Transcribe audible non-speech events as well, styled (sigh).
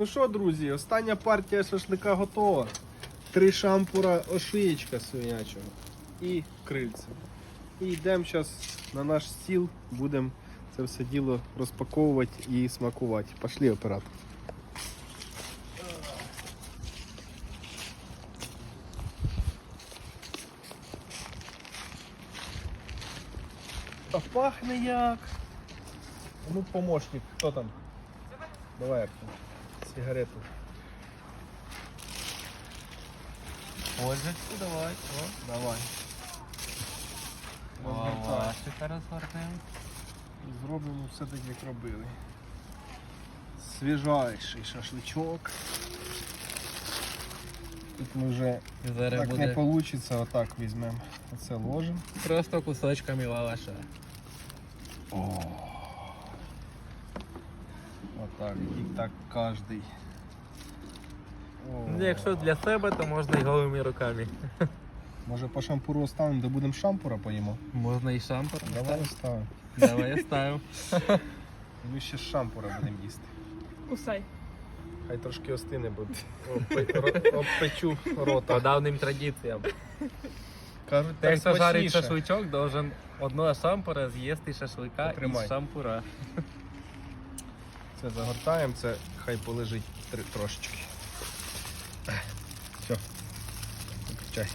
Ну що, друзі, остання партія шашлика готова. Три шампура ошиєчка свинячого і крильця. І йдемо зараз на наш стіл, будемо це все діло розпаковувати і смакувати. Пошли, оператор. А пахне як. Ну, помощник, хто там? Давай, Артем, сигарету. Пользочку давай. О, Давай. Розвертай. лавашика розгорнемо. Зробимо все так, як робили. Свіжайший шашличок. Тут ми вже Зараз так не буде вийде, отак візьмемо. Оце ложимо. просто кусочками лаваша. О. Отак, і так кожний. Ну, якщо для себе, то можна і голими руками. (laughs) Може по шампуру оставимо, де будемо шампура поїмо? Можна і шампур. Давай оставимо. Давай я ставив. (laughs) Ми ще з шампура будемо їсти. Кусай. Хай трошки остине, бо обпе- обпечу По рота. давнім традиціям. Кажуть, Те, хто жарить смачніше. шашличок, должен одного шампура з'їсти шашлика Потримай. із шампура. Це загортаємо, це хай полежить трошечки. Все. Виключай.